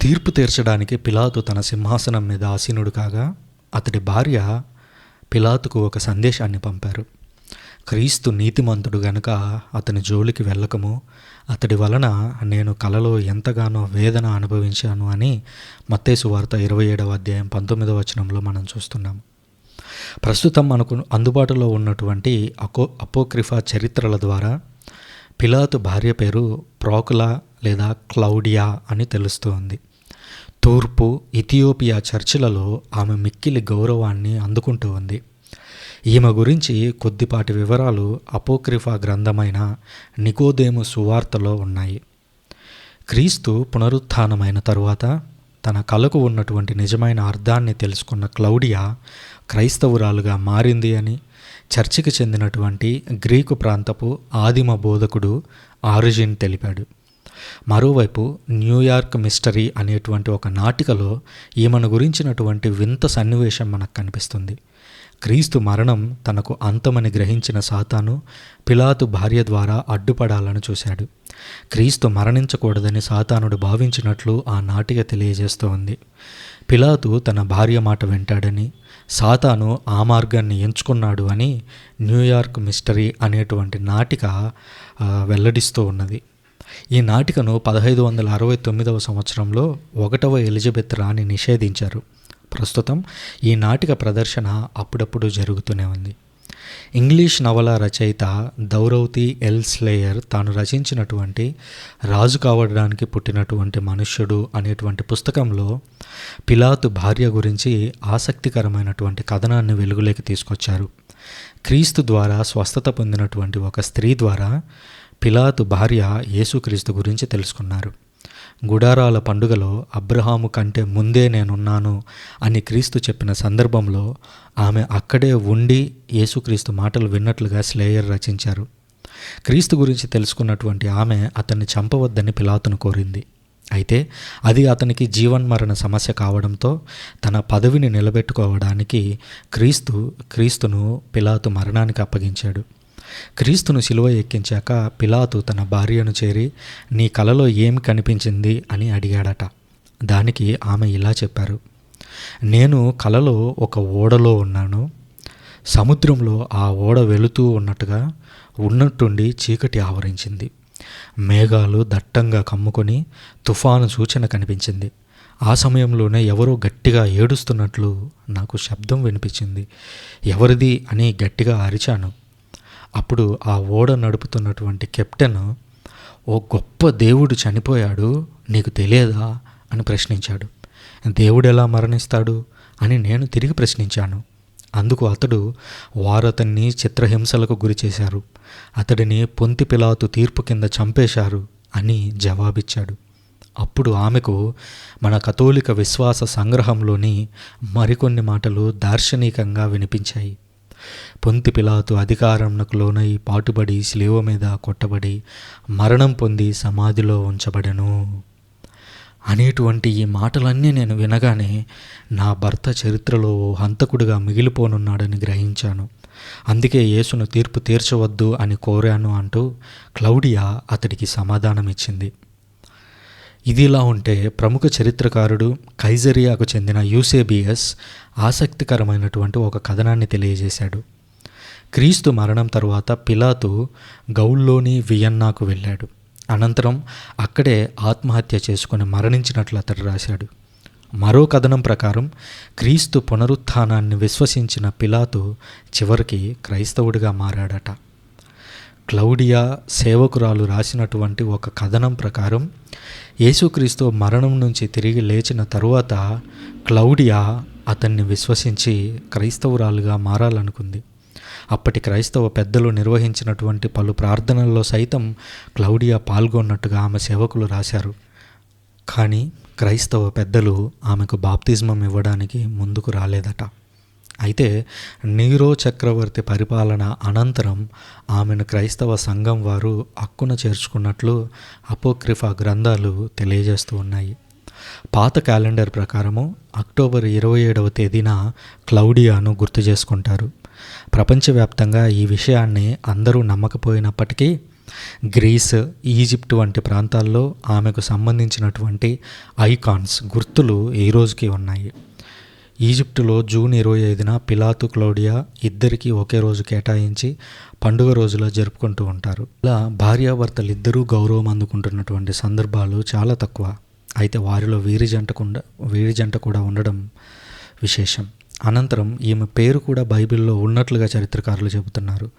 తీర్పు తీర్చడానికి పిలాతు తన సింహాసనం మీద ఆసీనుడు కాగా అతడి భార్య పిలాతుకు ఒక సందేశాన్ని పంపారు. క్రీస్తు నీతిమంతుడు గనుక అతని జోలికి వెళ్ళకము అతడి వలన నేను కలలో ఎంతగానో వేదన అనుభవించాను అని మత్తేసు వార్త ఇరవై ఏడవ అధ్యాయం పంతొమ్మిదవ వచనంలో మనం చూస్తున్నాం. ప్రస్తుతం మనకు అందుబాటులో ఉన్నటువంటి అకో అపోక్రిఫా చరిత్రల ద్వారా పిలాతు భార్య పేరు ప్రోకులా లేదా క్లౌడియా అని తెలుస్తోంది. తూర్పు ఇథియోపియా చర్చిలలో ఆమె మిక్కిలి గౌరవాన్ని అందుకుంటూ ఉంది. ఈమె గురించి కొద్దిపాటి వివరాలు అపోక్రిఫా గ్రంథమైన నికోదేము సువార్తలో ఉన్నాయి. క్రీస్తు పునరుత్థానమైన తరువాత తన కలకు ఉన్నటువంటి నిజమైన అర్థాన్ని తెలుసుకున్న క్లౌడియా క్రైస్తవురాలుగా మారింది అని చర్చికి చెందినటువంటి గ్రీకు ప్రాంతపు ఆదిమ బోధకుడు ఆరిజిన్ తెలిపాడు. మరోవైపు న్యూయార్క్ మిస్టరీ అనేటువంటి ఒక నాటికలో ఈమెను గురించినటువంటి వింత సన్నివేశం మనకు కనిపిస్తుంది. క్రీస్తు మరణం తనకు అంతమని గ్రహించిన సాతాను పిలాతు భార్య ద్వారా అడ్డుపడాలని చూశాడు. క్రీస్తు మరణించకూడదని సాతానుడు భావించినట్లు ఆ నాటిక తెలియజేస్తోంది. పిలాతు తన భార్య మాట వింటాడని సాతాను ఆ మార్గాన్ని ఎంచుకున్నాడు అని న్యూయార్క్ మిస్టరీ అనేటువంటి నాటిక వెల్లడిస్తూ ఉన్నది. ఈ నాటికను పదహైదు వందల అరవై తొమ్మిదవ సంవత్సరంలో ఒకటవ ఎలిజబెత్ రాణి నిషేధించారు. ప్రస్తుతం ఈ నాటిక ప్రదర్శన అప్పుడప్పుడు జరుగుతూనే ఉంది. ఇంగ్లీష్ నవల రచయిత దౌరౌతి ఎల్ స్లేయర్ తాను రచించినటువంటి రాజు కావడానికి పుట్టినటువంటి మనుష్యుడు అనేటువంటి పుస్తకంలో పిలాతు భార్య గురించి ఆసక్తికరమైనటువంటి కథనాన్ని వెలుగులోకి తీసుకొచ్చారు. క్రీస్తు ద్వారా స్వస్థత పొందినటువంటి ఒక స్త్రీ ద్వారా పిలాతు భార్య యేసుక్రీస్తు గురించి తెలుసుకున్నారు. గుడారాల పండుగలో అబ్రహాము కంటే ముందే నేనున్నాను అని క్రీస్తు చెప్పిన సందర్భంలో ఆమె అక్కడే ఉండి యేసుక్రీస్తు మాటలు విన్నట్లుగా స్లేయర్ రచించారు. క్రీస్తు గురించి తెలుసుకున్నటువంటి ఆమె అతన్ని చంపవద్దని పిలాతును కోరింది. అయితే అది అతనికి జీవన్మరణ సమస్య కావడంతో తన పదవిని నిలబెట్టుకోవడానికి క్రీస్తు క్రీస్తును పిలాతు మరణానికి అప్పగించాడు. క్రీస్తును సిలువ ఎక్కించాక పిలాతు తన భార్యను చేరి నీ కలలో ఏమి కనిపించింది? అని అడిగాడట. దానికి ఆమె ఇలా చెప్పారు నేను కలలో ఒక ఓడలో ఉన్నాను. సముద్రంలో ఆ ఓడ వెళుతూ ఉన్నట్టుగా ఉన్నట్టుండి చీకటి ఆవరించింది. మేఘాలు దట్టంగా కమ్ముకొని తుఫాను సూచన కనిపించింది. ఆ సమయంలోనే ఎవరో గట్టిగా ఏడుస్తున్నట్లు నాకు శబ్దం వినిపించింది. ఎవరిది అని గట్టిగా అరిచాను. అప్పుడు ఆ ఓడ నడుపుతున్నటువంటి కెప్టెన్ ఓ గొప్ప దేవుడు చనిపోయాడు నీకు తెలియదా? అని ప్రశ్నించాడు. దేవుడు ఎలా మరణిస్తాడు? అని నేను తిరిగి ప్రశ్నించాను. అందుకు అతడు వారతన్ని చిత్రహింసలకు గురి చేశారు. అతడిని పొంతి పిలాతు తీర్పు కింద చంపేశారు అని జవాబిచ్చాడు. అప్పుడు ఆమెకు మన కథోలిక విశ్వాస సంగ్రహంలోని మరికొన్ని మాటలు దార్శనికంగా వినిపించాయి. పొంతి పిలాతు అధికారంకు లోనై పాటుబడి శిలువ మీద కొట్టబడి మరణం పొంది సమాధిలో ఉంచబడను. అనేటువంటి ఈ మాటలన్నీ నేను వినగానే నా భర్త చరిత్రలో హంతకుడిగా మిగిలిపోనున్నాడని గ్రహించాను. అందుకే యేసును తీర్పు తీర్చవద్దు అని కోరాను అంటూ క్లౌడియా అతడికి సమాధానమిచ్చింది. ఇదిలా ఉంటే ప్రముఖ చరిత్రకారుడు కైజరియాకు చెందిన యూసేబియస్ ఆసక్తికరమైనటువంటి ఒక కథనాన్ని తెలియజేశాడు. క్రీస్తు మరణం తరువాత పిలాతు గౌల్లోని వియన్నాకు వెళ్ళాడు. అనంతరం అక్కడే ఆత్మహత్య చేసుకుని మరణించినట్లు అతడు రాశాడు. మరో కథనం ప్రకారం క్రీస్తు పునరుత్థానాన్ని విశ్వసించిన పిలాతు చివరికి క్రైస్తవుడిగా మారాడట. క్లౌడియా సేవకురాలు రాసినటువంటి ఒక కథనం ప్రకారం యేసుక్రీస్తు మరణం నుంచి తిరిగి లేచిన తరువాత క్లౌడియా అతన్ని విశ్వసించి క్రైస్తవురాలుగా మారాలనుకుంది. అప్పటి క్రైస్తవ పెద్దలు నిర్వహించినటువంటి పలు ప్రార్థనల్లో సైతం క్లౌడియా పాల్గొన్నట్టుగా ఆమె సేవకులు రాశారు. కానీ క్రైస్తవ పెద్దలు ఆమెకు బాప్తిజమం ఇవ్వడానికి ముందుకు రాలేదట. అయితే నీరో చక్రవర్తి పరిపాలన అనంతరం ఆమెను క్రైస్తవ సంఘం వారు అక్కున చేర్చుకున్నట్లు అపోక్రిఫా గ్రంథాలు తెలియజేస్తూ ఉన్నాయి. పాత క్యాలెండర్ ప్రకారము అక్టోబర్ ఇరవై ఏడవ తేదీన క్లౌడియాను గుర్తు చేసుకుంటారు. ప్రపంచవ్యాప్తంగా ఈ విషయాన్ని అందరూ నమ్మకపోయినప్పటికీ గ్రీస్ ఈజిప్ట్ వంటి ప్రాంతాల్లో ఆమెకు సంబంధించినటువంటి ఐకాన్స్ గుర్తులు ఈ రోజుకి ఉన్నాయి? ఈజిప్టులో జూన్ ఇరవై ఐదున పిలాతు క్లౌడియా ఇద్దరికీ ఒకే రోజు కేటాయించి పండుగ రోజులా జరుపుకుంటూ ఉంటారు. ఇలా భార్యాభర్తలు ఇద్దరూ గౌరవం అందుకుంటున్నటువంటి సందర్భాలు చాలా తక్కువ. అయితే వారిలో వీరి జంట కూడా వీరి జంట కూడా ఉండడం విశేషం. అనంతరం ఈమె పేరు కూడా బైబిల్లో ఉన్నట్లుగా చరిత్రకారులు చెబుతున్నారు.